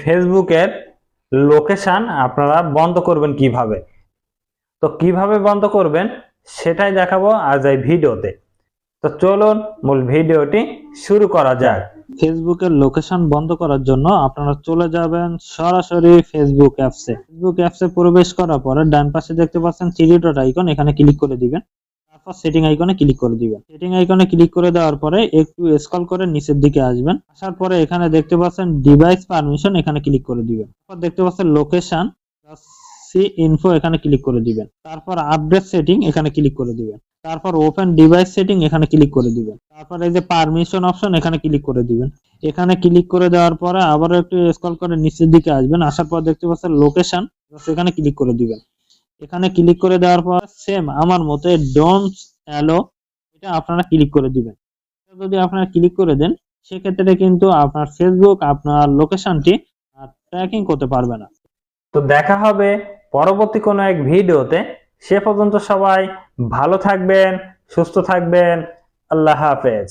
ফেসবুকের লোকেশন আপনারা বন্ধ করবেন কীভাবে? তো কীভাবে বন্ধ করবেন? সেটাই দেখাবো আজ এই ভিডিওতে। তো চলুন মূল ভিডিওটি শুরু করা যাক। ফেসবুকের লোকেশন বন্ধ করার জন্য আপনারা চলে যাবেন সরাসরি ফেসবুক অ্যাপসে ফেসবুক অ্যাপসে প্রবেশ করার পরে ডান পাশে দেখতে পাচ্ছেন থ্রি ডট আইকন এখানে ক্লিক করে দিবেন। সেটিং আইকনে ক্লিক করে দিবেন। সেটিং আইকনে ক্লিক করে দেওয়ার পরে একটু স্ক্রল করে নিচের দিকে আসবেন। আসার পরে এখানে দেখতে পাচ্ছেন ডিভাইস পারমিশন এখানে ক্লিক করে দিবেন। তারপর দেখতে পাচ্ছেন লোকেশন সি ইনফো এখানে ক্লিক করে দিবেন। তারপর আপডেট সেটিং এখানে ক্লিক করে দিবেন। তারপর ওপেন ডিভাইস সেটিং এখানে ক্লিক করে দিবেন। তারপর এই যে পারমিশন অপশন এখানে ক্লিক করে দিবেন। এখানে ক্লিক করে দেওয়ার পরে আবার একটু স্ক্রল করে নিচের দিকে আসবেন। আসার পর দেখতে পাচ্ছেন লোকেশন সেখানে ক্লিক করে দিবেন। এখানে ক্লিক করে দেওয়ার পর সেম আমার মতে ডোন্ট অ্যালো এটা আপনারা ক্লিক করে দিবেন। যদি আপনারা ক্লিক করে দেন, সেক্ষেত্রে কিন্তু আপনার ফেসবুক আপনার লোকেশনটি ট্র্যাকিং করতে পারবে না। তো দেখা হবে পরবর্তী কোনো এক ভিডিওতে। সে পর্যন্ত সবাই ভালো থাকবেন, সুস্থ থাকবেন। আল্লাহ হাফেজ।